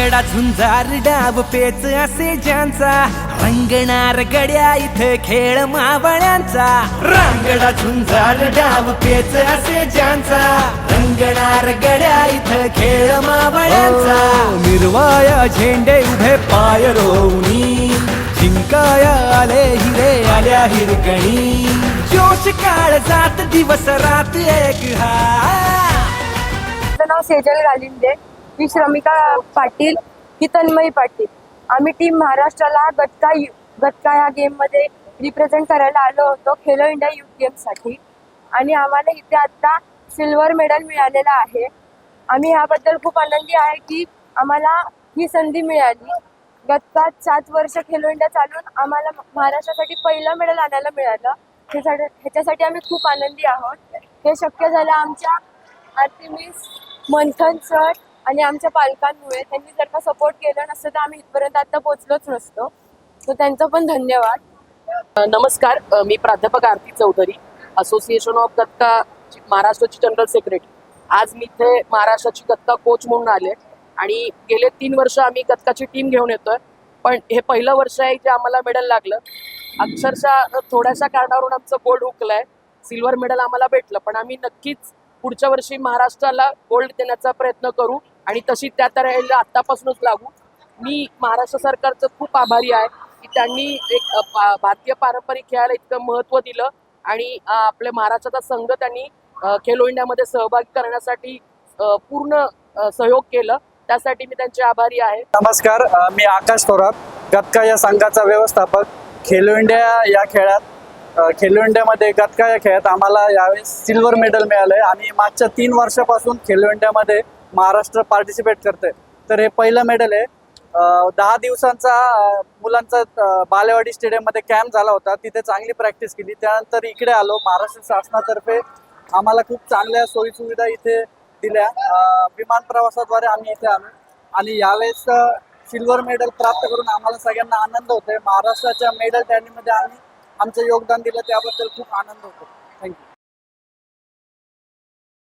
रांगडा झुंजार डाव पेच असे ज्यांचा. रंगणार गड्या इथे खेळ मावळ्यांचा. रांगडा झुंजार डाव पेच असे ज्यांचा. रंगणार गड्या इथे खेळ मावळ्यांचा. निर्वाया झेंडे उभे पाय रोवणी. जिंकाया आले हिरे आल्या हिरकणी जोश काळ जात दिवस रात एक हा माझं नाव सेजल गालिंदे. मी श्रमिका पाटील ही तन्मयी पाटील. आम्ही टीम महाराष्ट्राला गटका गटका या गेममध्ये रिप्रेझेंट करायला आलो होतो खेलो इंडिया युथ गेमसाठी आणि आम्हाला इथे आता सिल्वर मेडल मिळालेलं आहे. आम्ही ह्याबद्दल खूप आनंदी आहे की आम्हाला ही संधी मिळाली. गत्ता सात वर्ष खेलो इंडिया चालून आम्हाला महाराष्ट्रासाठी पहिलं मेडल आणायला मिळालं. ह्यासाठी ह्याच्यासाठी आम्ही खूप आनंदी आहोत. हे शक्य झालं आमच्या आरती मिस मंथन सर आणि आमच्या पालकांमुळे. त्यांनी जर का सपोर्ट केलं नसतं तर आम्ही इथपर्यंत आता पोहोचलोच नसतो. तर त्यांचं पण धन्यवाद. नमस्कार. मी प्राध्यापक आरती चौधरी असोसिएशन ऑफ गत्ता महाराष्ट्राची जनरल सेक्रेटरी आज मी इथे महाराष्ट्राची गत्ता कोच म्हणून आले. आणि गेले तीन वर्ष आम्ही कथकाची टीम घेऊन येतोय. पण हे पहिलं वर्ष आहे जे आम्हाला मेडल लागलं. अक्षरशः थोड्याशा कारणावरून आमचं गोल्ड हुकलंय. सिल्वर मेडल आम्हाला भेटलं. पण आम्ही नक्कीच पुढच्या वर्षी महाराष्ट्राला गोल्ड देण्याचा प्रयत्न करू आणि तशी त्या तऱ्हेला आत्तापासूनच लागू. मी महाराष्ट्र सरकारचं खूप आभारी आहे की त्यांनी एक भारतीय पारंपरिक खेळाला इतकं महत्त्व दिलं आणि आपल्या महाराष्ट्राचा संघ त्यांनी खेलो इंडियामध्ये सहभागी करण्यासाठी पूर्ण सहयोग केलं. त्यासाठी मी त्यांचे आभारी आहे. नमस्कार मी आकाश थोरात गतका या संघाचा व्यवस्थापक. खेलो इंडिया या खेळात खेलो इंडियामध्ये गतका या खेळात आम्हाला यावेळेस सिल्वर मेडल मिळालं आहे आणि मागच्या तीन वर्षापासून खेलो इंडियामध्ये महाराष्ट्र पार्टिसिपेट करते तर हे पहिलं मेडल आहे. दहा दिवसांचा मुलांचा बालेवाडी स्टेडियममध्ये कॅम्प झाला होता. तिथे चांगली प्रॅक्टिस केली. त्यानंतर इकडे आलो. महाराष्ट्र शासनातर्फे आम्हाला खूप चांगल्या सोयीसुविधा इथे दिल्या. विमान प्रवासाद्वारे आम्ही इथे आलो. आणि यावेळेस सिल्वर मेडल प्राप्त करून आम्हाला सगळ्यांना आनंद होतोय. महाराष्ट्राच्या मेडल टॅनीमध्ये आम्ही आमचं योगदान दिलं. त्याबद्दल खूप आनंद होतो. थँक्यू